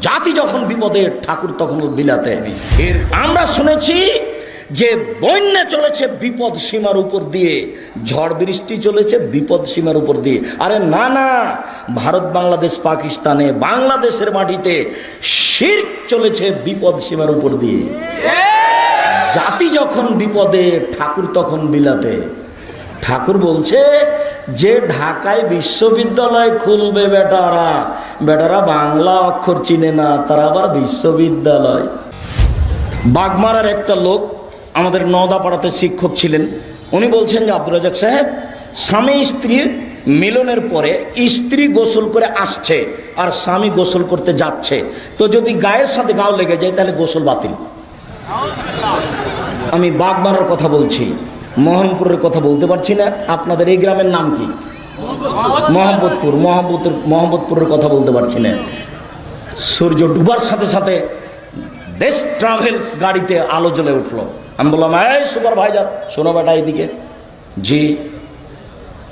জাতি যখন বিপদে, ঠাকুর তখন বিলাতে এর আমরা শুনেছি যে বন্যা চলেছে বিপদ সীমার উপর দিয়ে, ঝড় বৃষ্টি চলেছে বিপদ সীমার উপর দিয়ে। আরে না না, ভারত, বাংলাদেশ, পাকিস্তানে, বাংলাদেশের মাটিতে শির চলেছে বিপদ সীমার উপর দিয়ে। জাতি যখন বিপদে, ঠাকুর তখন বিলাতে। ঠাকুর বলছে যে ঢাকায় বিশ্ববিদ্যালয় খুলবে বেটারা বেটারা বাংলা অক্ষর চিনে না, তারা আবার বিশ্ববিদ্যালয়। বাগমারার একটা লোক আমাদের নদাপাড়াতে শিক্ষক ছিলেন। উনি বলছেন যে আব্দুল রাজাক সাহেব, স্বামী স্ত্রী মিলনের পরে স্ত্রী গোসল করে আসছে আর স্বামী গোসল করতে যাচ্ছে। তো যদি গায়ের সাথে গাও লেগে যায়, তাহলে গোসল বাতিল। আমি বাগমারার কথা বলছি, মোহনপুরের কথা বলতে পারছি না। আপনাদের এই গ্রামের নাম কি? মোহাম্মদপুর মোহাম্মদপুর মোহাম্মদপুরের কথা বলতে পারছি না। সূর্য ডুবার সাথে সাথে দেশ ট্রাভেলস গাড়িতে আলো জ্বলে উঠল। আমি বললাম, এই সুপারভাইজার শোনো বেটা এদিকে। জি,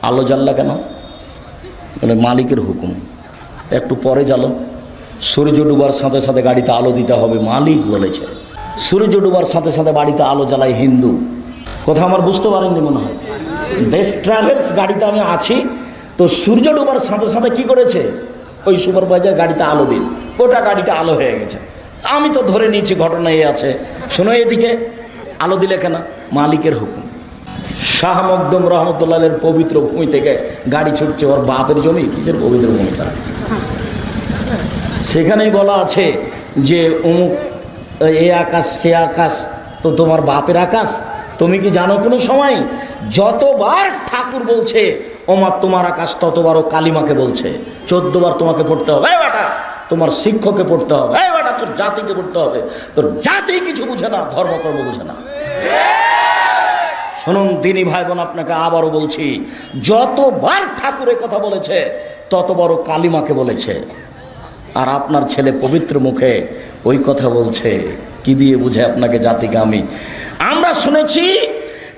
আলো জ্বাললা কেন? বলে, মালিকের হুকুম। একটু পরে জ্বালো। সূর্য ডুবার সাথে সাথে গাড়িতে আলো দিতে হবে, মালিক বলেছে। সূর্য ডুবার সাথে সাথে বাড়িতে আলো জ্বালায় হিন্দু। কথা আমার বুঝতে পারেননি মনে হয়। দেশ ট্রাভেলস গাড়িতে আমি আছি। তো সূর্য ডুবার সাথে সাথে কি করেছে? ওই সুপারভাইজার গাড়িতে আলো দিন গোটা গাড়িটা আলো হয়ে গেছে। আমি তো ধরে নিয়েছি ঘটনা এই আছে। শোনো এদিকে, আলো দিলে কেন? মালিকের হুকুম। শাহ মকদম রহমতুল্লাহের পবিত্র ভূমি থেকে গাড়ি ছুটছে ওর বাপের জমি, কিসের পবিত্র ভূমি তার? সেখানেই বলা আছে যে, অমুক, এ আকাশ, সে আকাশ, তো তোমার বাপের আকাশ? তুমি কি জানো কোনো সময় যতবার ঠাকুর বলছে, ওমা তোমার আকাশ ততবারও কালিমাকে বলছে। চোদ্দবার তোমাকে পড়তে হবে। বেটা, তোমার শিক্ষককে পড়তে হবে। বেটা, তোর জাতিকে পড়তে হবে। তোর জাতি কিছু বুঝে না, ধর্মকর্ম বুঝে না। শুনুন, দিনী ভাই বোন আপনাকে আবারও বলছি, যতবার ঠাকুরের কথা বলেছে তত বড় কালিমাকে বলেছে। আর আপনার ছেলে পবিত্র মুখে ওই কথা বলছে, কি দিয়ে বুঝে আপনাকে জাতিকে আমি? আমরা শুনেছি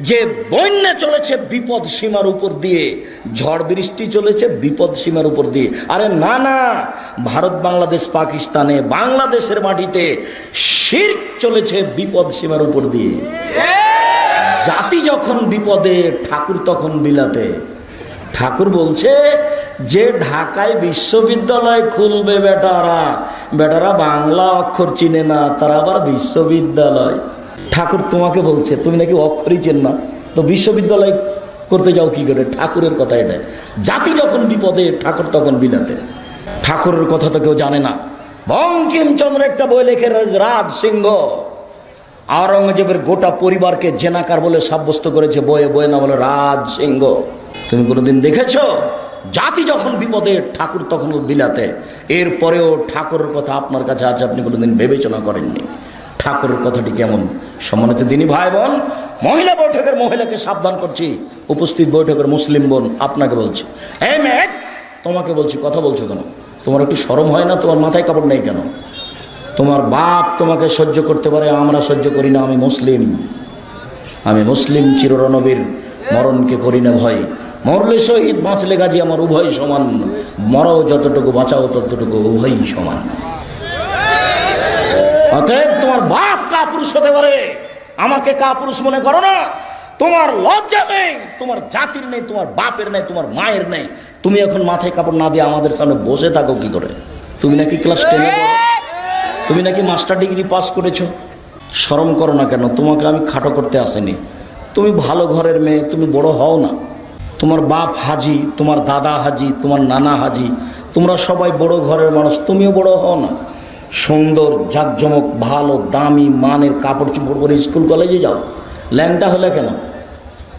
যে বন্যা চলেছে বিপদ সীমার উপর দিয়ে, ঝড় বৃষ্টি চলেছে বিপদ সীমার উপর দিয়ে। আরে না না, ভারত, বাংলাদেশ, পাকিস্তানে, বাংলাদেশের মাটিতে শির চলেছে বিপদ সীমার উপর দিয়ে। জাতি যখন বিপদে, ঠাকুর তখন বিলাতে। ঠাকুর বলছে, যে ঢাকায় বিশ্ববিদ্যালয় খুলবে বেটারা বেটারা বাংলা অক্ষর চিনে না, তারা আবার বিশ্ববিদ্যালয়। ঠাকুর তোমাকে বলছে, তুমি নাকি অক্ষরই চেন না। তো বিশ্ববিদ্যালয় করতে যাও কি করে? ঠাকুরের কথা এটা। জাতি যখন বিপদে, ঠাকুর তখন বিলাতে ঠাকুরের কথা তো কেউ জানে না। বঙ্কিমচন্দ্র একটা বই লেখে, রাজ সিংহ। আওরঙ্গজেবের গোটা পরিবারকে জেনাকার বলে সাব্যস্ত করেছে বয়ে বয়ে না বলে রাজ সিংহ। তুমি কোনোদিন দেখেছ? জাতি যখন বিপদে, ঠাকুর তখন বিলাতে এরপরেও ঠাকুরের কথা আপনার কাছে আছে আপনি কোনোদিন বিবেচনা করেননি। ঠাকুরের কথাটি কেমন? সম্মানিত দিনী ভাই বোন মহিলা বৈঠকের মহিলাকে সাবধান করছি। উপস্থিত বৈঠকের মুসলিম বোন আপনাকে বলছি। হ্যাঁ মেয়ে তোমাকে বলছি, কথা বলছো কেন? তোমার একটু সরম হয় না? তোমার মাথায় কাপড় নেই কেন? তোমার বাপ তোমাকে সহ্য করতে পারে, আমরা সহ্য করি না, আমি মুসলিম। আমি মুসলিম চিররণবীর, মরণকে করি না ভয়। মরলে শহীদ, বাঁচলে গাজী আমার উভয় সমান। মরাও যতটুকু, বাঁচাও ততটুকু, উভয়ই সমান। অতএব বাপ কাপুরুষ হতে পারে। আমাকে কাপুরুষ মনে করো না। তোমার লজ্জা নেই, তোমার জাতির নেই, তোমার বাপের নেই, তোমার মায়ের নেই। তুমি এখন মাথায় কাপড় না দিয়ে আমাদের সামনে বসে থাকো কি করে? তুমি নাকি ক্লাস টেনে তুমি নাকি মাস্টার ডিগ্রি পাস করেছ? শরম করো না কেন? তোমাকে আমি খাটো করতে আসেনি। তুমি ভালো ঘরের মেয়ে, তুমি বড় হও না। তোমার বাপ হাজি, তোমার দাদা হাজি, তোমার নানা হাজি, তোমরা সবাই বড় ঘরের মানুষ, তুমিও বড় হও না। সুন্দর, জাঁকজমক, ভালো, দামি মানের কাপড় চোপড় পরে স্কুল, কলেজে যাও। ল্যাংটা হলে কেন?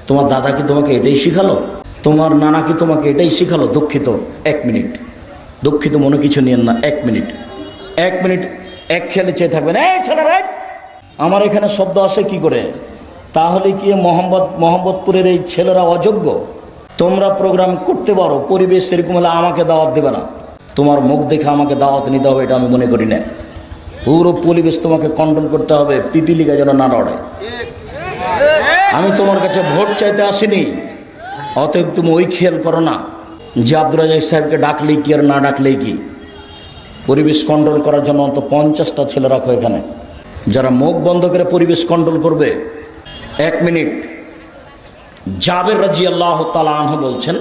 তোমার দাদা কি তোমাকে এটাই শিখালো? তোমার নানা কি তোমাকে এটাই শিখালো? দুঃখিত, এক মিনিট। দুঃখিত মনে কিছু নিয়েন না, এক মিনিট। এক মিনিট, এক খেলে চেয়ে থাকবেন। এই ছেলে রাইট আমার এখানে শব্দ আসে কি করে? তাহলে কি মোহাম্মদ, মোহাম্মদপুরের এই ছেলেরা অযোগ্য? তোমরা প্রোগ্রাম করতে পারো, পরিবেশ সেরকম হলে আমাকে দাওয়াত দেবে না। তোমার মুখ দেখে আমাকে দাওয়াত নিতে হবে, এটা আমি মনে করি না। পুরো পরিবেশ তোমাকে কন্ট্রোল করতে হবে, পিপিলিকা যেন না লড়ে আমি তোমার কাছে ভোট চাইতে আসিনি, অতএব তুমি ওই খেয়াল করো না। যে আব্দুল রাজাক সাহেবকে ডাকলেই কি আর না ডাকলেই কি? পরিবেশ কন্ট্রোল করার জন্য অন্তত পঞ্চাশটা ছেলে রাখো এখানে। যারা মুখ বন্ধ করে পরিবেশ কন্ট্রোল করবে, এক মিনিট। জাবের রাজি আল্লাহ তালাহ বলছেন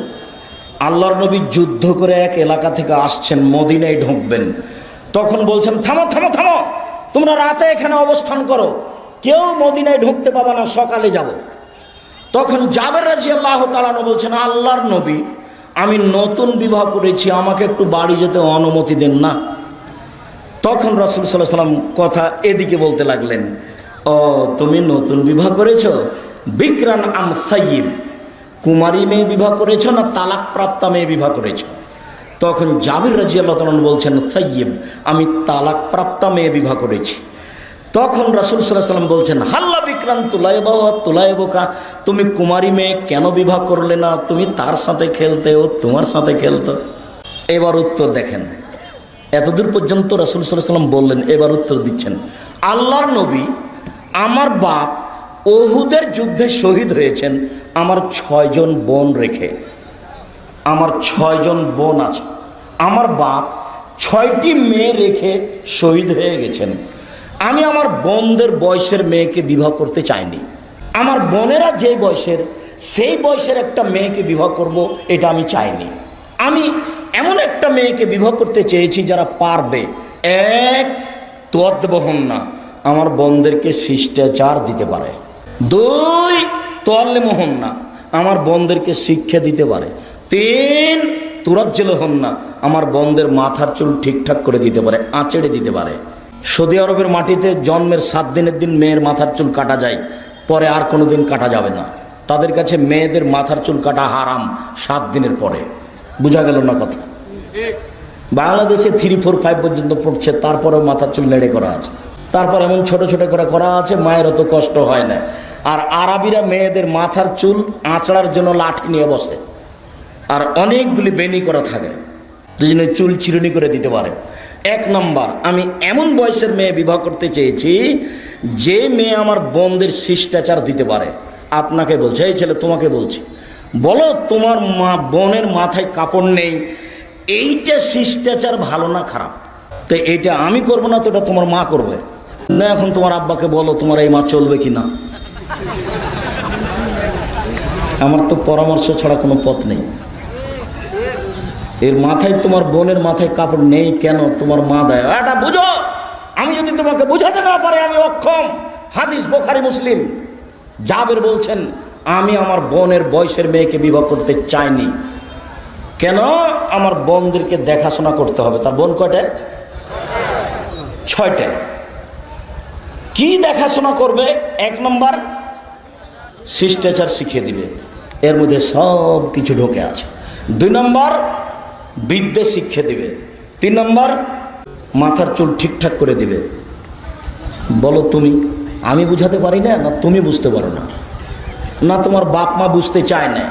আল্লাহর নবী যুদ্ধ করে এক এলাকা থেকে আসছেন, মদিনায় ঢুকবেন। তখন বলছেন, থামো থামো থামো। তোমরা রাতে এখানে অবস্থান করো। কেউ মদিনায় ঢুকতে পাবে না, সকালে যাব। তখন জাবের রাজি আল্লাহ তালানো বলছেন, আল্লাহর নবী, আমি নতুন বিবাহ করেছি, আমাকে একটু বাড়ি যেতে অনুমতি দেন না। তখন রসুল সাল্লাহ সাল্লাম কথা এদিকে বলতে লাগলেন, ও, তুমি নতুন বিবাহ করেছ? বিক্রান আম সাইয়িব কুমারী মেয়ে বিবাহ করেছ না তালাক প্রাপ্তা মেয়ে বিবাহ করেছ? তখন জাবির রাজি আল্লাহ বলছেন সাইয়িব আমি তালাক প্রাপ্তা মেয়ে বিবাহ করেছি। তখন রাসুল সাল্লাম বলছেন, হাল্লা বিক্রাম তুলায় বাবা তুলায় বোকা তুমি কুমারী মেয়ে কেন বিবাহ করলে না? তুমি তার সাথে খেলতে ও তোমার সাথে খেলতো। এবার উত্তর দেখেন। এতদূর পর্যন্ত রাসুল সাল্লাম বললেন, এবার উত্তর দিচ্ছেন, আল্লাহর নবী আমার বাপ ওহুদের যুদ্ধে শহীদ হয়েছেন আমার ছয়জন বোন রেখে। আমার ছয়জন বোন আছে। আমার বাপ ছয়টি মেয়ে রেখে শহীদ হয়ে গেছেন। আমি আমার বোনদের বয়সের মেয়েকে বিবাহ করতে চাইনি। আমার বোনেরা যে বয়সের, সেই বয়সের একটা মেয়েকে বিবাহ করব এটা আমি চাইনি। আমি এমন একটা মেয়েকে বিবাহ করতে চেয়েছি যারা পারবে। এক তদ্বহন না, আমার বোনদেরকে শিষ্টাচার দিতে পারে। দুই তোয়াল্লে মোহন না আমার বোনদেরকে শিক্ষা দিতে পারে। তিন, তুরাজ্জল হন না আমার বন্ধের মাথার চুল ঠিকঠাক করে দিতে পারে, আঁচড়ে দিতে পারে। সৌদি আরবের মাটিতে জন্মের সাত দিনের দিন মেয়ের মাথার চুল কাটা যায়, পরে আর কোনো দিন কাটা যাবে না। তাদের কাছে মেয়েদের মাথার চুল কাটা হারাম, সাত দিনের পরে। বোঝা গেল না কথা? বাংলাদেশে থ্রি, ফোর, ফাইভ পর্যন্ত পড়ছে, তারপরেও মাথার চুল নেড়ে করা আছে। তারপর এমন ছোট ছোট করে করা আছে মায়ের অত কষ্ট হয় না। আর আরবিরা মেয়েদের মাথার চুল আঁচড়ার জন্য লাঠি নিয়ে বসে। আর অনেকগুলি বেনি করা থাকে। দুজনে চুল চিরুনি করে দিতে পারে। এক নম্বর, আমি এমন বয়সের মেয়ে বিবাহ করতে চেয়েছি, যে মেয়ে আমার বোনদের শিষ্টাচার দিতে পারে। আপনাকে বলছে, এই ছেলে, তোমাকে বলছি, বলো তোমার মা বোনের মাথায় কাপড় নেই, এইটা শিষ্টাচার ভালো না খারাপ? তো এইটা আমি করব না, তো এটা তোমার মা করবে। না, এখন তোমার আব্বাকে বলো, তোমার এই মা চলবে কি না আমার তো পরামর্শ ছাড়া কোনো পথ নেই। এর মাথায় তোমার বোনের মাথায় কাপড় নেই কেন? তোমার মা দেয়। এটা বুঝো? আমি যদি তোমাকে বুঝাতে না পারে, আমি অক্ষম। হাদিস বোখারি মুসলিম। জাবের বলছেন, আমি আমার বোনের বয়সের মেয়েকে বিবাহ করতে চাইনি। কেন? আমার বোনদেরকে দেখাশোনা করতে হবে। তার বোন কয়টা ছয়টা কি দেখাশোনা করবে? এক নম্বর শিষ্টাচার শিখিয়ে দিবে। এর মধ্যে সব কিছু ঢোকে আছে। দুই নম্বর, বিদ্যে শিক্ষা দিবে। তিন নম্বর, মাথার চুল ঠিকঠাক করে দিবে। বলো তুমি, আমি বুঝাতে পারি না না তুমি বুঝতে পারো না। না তোমার বাপ মা বুঝতে চায় না।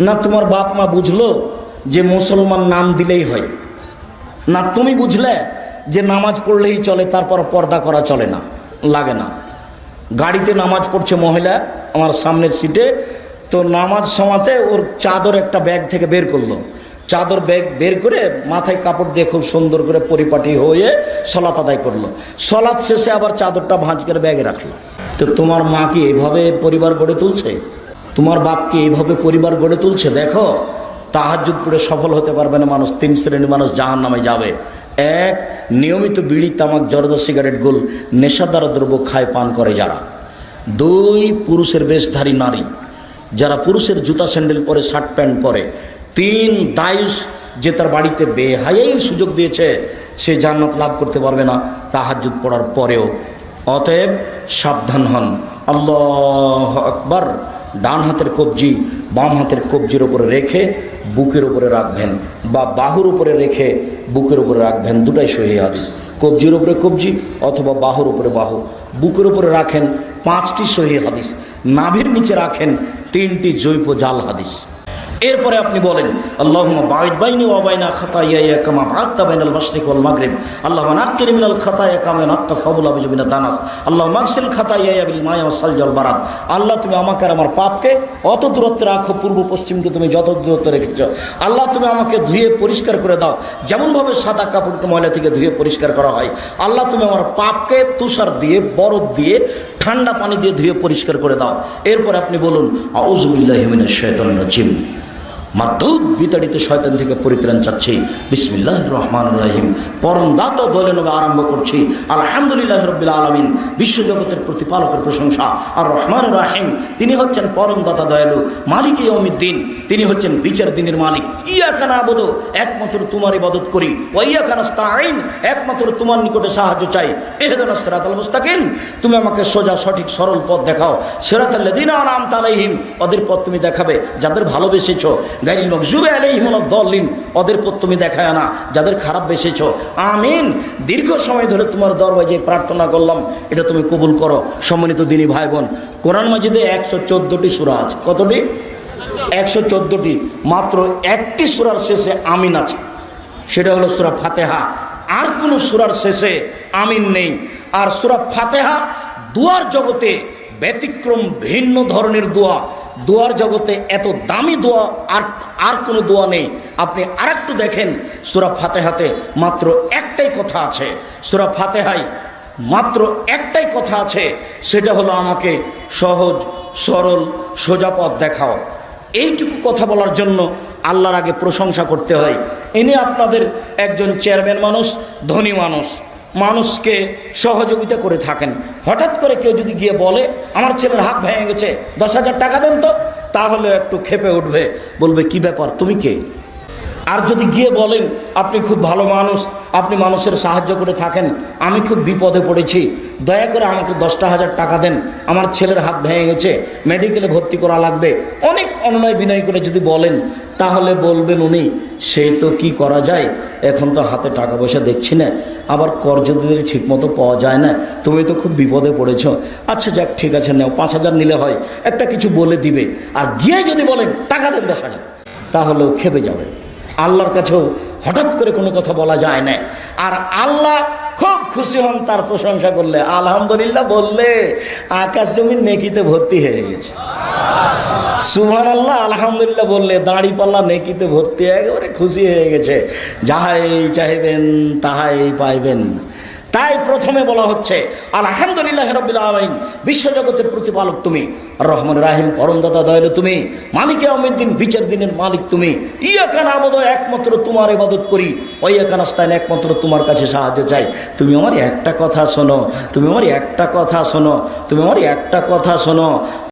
না তোমার বাপ মা বুঝলো যে মুসলমান নাম দিলেই হয়। না তুমি বুঝলে যে নামাজ পড়লেই চলে, তারপর পর্দা করা চলে না, লাগে না। গাড়িতে নামাজ পড়ছে মহিলা আমার সামনের সিটে, তো নামাজ সমাতে ওর চাদর একটা ব্যাগ থেকে বের করল। চাদর ব্যাগ বের করে মাথায় কাপড় দিয়ে খুব সুন্দর করে পরিপাটি হয়ে সলাত আদায় করল। সলাৎ শেষে আবার চাদরটা ভাঁজ করে ব্যাগে রাখল। তো তোমার মা কি এইভাবে পরিবার গড়ে তুলছে? তোমার বাপকে এইভাবে পরিবার গড়ে তুলছে? দেখো তাহাজুদ পড়ে সফল হতে পারবে না মানুষ, তিন শ্রেণির মানুষ জাহান নামে যাবে। এক, নিয়মিত বিড়ি, তামাক, জর্দা, সিগারেট, গোল, নেশাদার দ্রব্য খায় পান করে যারা। দুই, পুরুষের বেশধারী নারী। যারা পুরুষের জুতা, স্যান্ডেল পরে, শার্ট প্যান্ট পরে। তিন দায়ুষ যে তার বাড়িতে বেহাইয়ের সুযোগ দিয়েছে, সে জান্নাত লাভ করতে পারবে না তাহার তাহাজুদ পড়ার পরেও। অতএব সাবধান হন। আল্লাহ আকবার। ডান হাতের কবজি, বাম হাতের কবজির উপরে রেখে বুকের উপরে রাখবেন বা বাহুর উপরে রেখে বুকের উপরে রাখবেন, দুটাই সহি হাদিস। কবজির উপরে কবজি অথবা বাহুর উপরে বাহু। বুকের উপরে রাখেন পাঁচটি সহি হাদিস। নাভির নিচে রাখেন তিনটি জৈব জাল হাদিস। এরপরে আপনি বলেন আল্লাহ মাগরিব। আল্লাহ আবিজবিনা দানাস। আল্লাহ বিল মায়া ওয়াসাল জল আল্লাহ, তুমি আমাকে আর আমার পাপকে অত দূরত্বে রাখো, পূর্ব পশ্চিমকে তুমি যত দূরত্বে রেখেছ। আল্লাহ, তুমি আমাকে ধুয়ে পরিষ্কার করে দাও। যেমনভাবে সাদা কাপড়কে ময়লা থেকে ধুয়ে পরিষ্কার করা হয়, আল্লাহ, তুমি আমার পাপকে তুষার দিয়ে, বরফ দিয়ে, ঠান্ডা পানি দিয়ে ধুয়ে পরিষ্কার করে দাও। এরপর আপনি বলুন আউজবিল্লাহিমিনের শৈতন রাজিম। মাধ্যম বিতাড়িত শয়তান থেকে পরিত্রাণ চাচ্ছি। বিসমিল্লাহ রহমান রাহিম। পরম দাত দলে নবে আরম্ভ করছি। আলহামদুলিল্লাহ রবিল আলমিন। বিশ্বজগতের প্রতিপালকের প্রশংসা। আর রহমান রাহিম। তিনি হচ্ছেন পরম দাতা দয়ালু। মালিক ইয়মিদ্দিন তিনি হচ্ছেন বিচার দিনের মালিক। ইয়া খানা আবদ একমাত্র তোমার ইবাদত করি। ওয়াইয়া খানা স্তাইন একমাত্র তোমার নিকটে সাহায্য চাই। এহেদান সেরাতাল মুস্তাকিম। তুমি আমাকে সোজা, সঠিক, সরল পথ দেখাও। সেরাতাল দিনা আনাম তালাইহিম ওদের পথ তুমি দেখাবে। যাদের ভালোবেসেছো। গাইল মকজুবে আলাইহিম দলিন ওদের পথ তুমি দেখায় না, যাদের খারাপ বেসেছো। আমিন। দীর্ঘ সময় ধরে তোমার দরবারে যে প্রার্থনা করলাম, এটা তুমি কবুল করো। সম্মানিত দিনী ভাই বোন কোরআন মাজিদে একশো চোদ্দোটি সুরা আছে। কতটি? একশো চোদ্দোটি। মাত্র একটি সুরার শেষে আমিন আছে। সেটা হলো সুরা ফাতেহা। আর কোনো সুরার শেষে আমিন নেই। আর সুরা ফাতেহা দুয়ার জগতে ব্যতিক্রম ভিন্ন ধরনের দোয়া। দোয়ার জগতে এত দামি দোয়া আর আর কোনো দোয়া নেই। আপনি আর একটু দেখেন, সুরা ফাতেহাতে মাত্র একটাই কথা আছে। সুরা ফাতেহায় মাত্র একটাই কথা আছে, সেটা হলো আমাকে সহজ, সরল, সোজা পথ দেখাও। এইটুকু কথা বলার জন্য আল্লাহর আগে প্রশংসা করতে হয়। ইনি আপনাদের একজন চেয়ারম্যান মানুষ, ধনী মানুষ। মানুষকে সহযোগিতা করে থাকেন। হঠাৎ করে কেউ যদি গিয়ে বলে, আমার ছেলের হাত ভেঙে গেছে, দশ হাজার টাকা দেন তো। তাহলে একটু খেপে উঠবে, বলবে, কি ব্যাপার, তুমি কে? আর যদি গিয়ে বলেন, আপনি খুব ভালো মানুষ, আপনি মানুষের সাহায্য করে থাকেন, আমি খুব বিপদে পড়েছি, দয়া করে আমাকে দশটা হাজার টাকা দেন, আমার ছেলের হাত ভেঙে গেছে, মেডিকেলে ভর্তি করা লাগবে। অনেক অনুনয় বিনয় করে যদি বলেন, তাহলে বলবেন উনি সেই তো কি করা যায়? এখন তো হাতে টাকা পয়সা দেখছি না, আবার কর্জ দিলে ঠিক মতো পাওয়া যায় না, তুমি তো খুব বিপদে পড়েছ। আচ্ছা যাক, ঠিক আছে, নাও, পাঁচ হাজার নিলে হয়, একটা কিছু বলে দিবে। আর গিয়ে যদি বলেন, টাকা দেন দশ হাজার তাহলেও খেপে যাবে। আল্লাহর কাছেও হঠাৎ করে কোনো কথা বলা যায় না। আর আল্লাহ খুব খুশি হন তার প্রশংসা করলে। আলহামদুলিল্লাহ বললে, আকাশ জমিন নেকিতে ভর্তি হয়ে গেছে। সুহান আল্লাহ আলহামদুলিল্লাহ বললে দাঁড়ি পাল্লা নেকিতে ভর্তি একেবারে খুশি হয়ে গেছে। যাহাই চাইবেন তাহাই পাইবেন। তাই প্রথমে বলা হচ্ছে, আলহামদুলিল্লাহ রবিল বিশ্বজগতের প্রতিপালক তুমি, রহমান রাহিম পরমদাতা দয়ালু তুমি, মালিকে দিন বিচার দিনের মালিক তুমি ইয়াকান আবদ একমাত্র তোমার ইবাদত করি ওই একান আস্তায়ন একমাত্র তোমার কাছে সাহায্য চাই। তুমি আমার একটা কথা শোনো, তুমি আমার একটা কথা শোনো, তুমি আমার একটা কথা শোনো।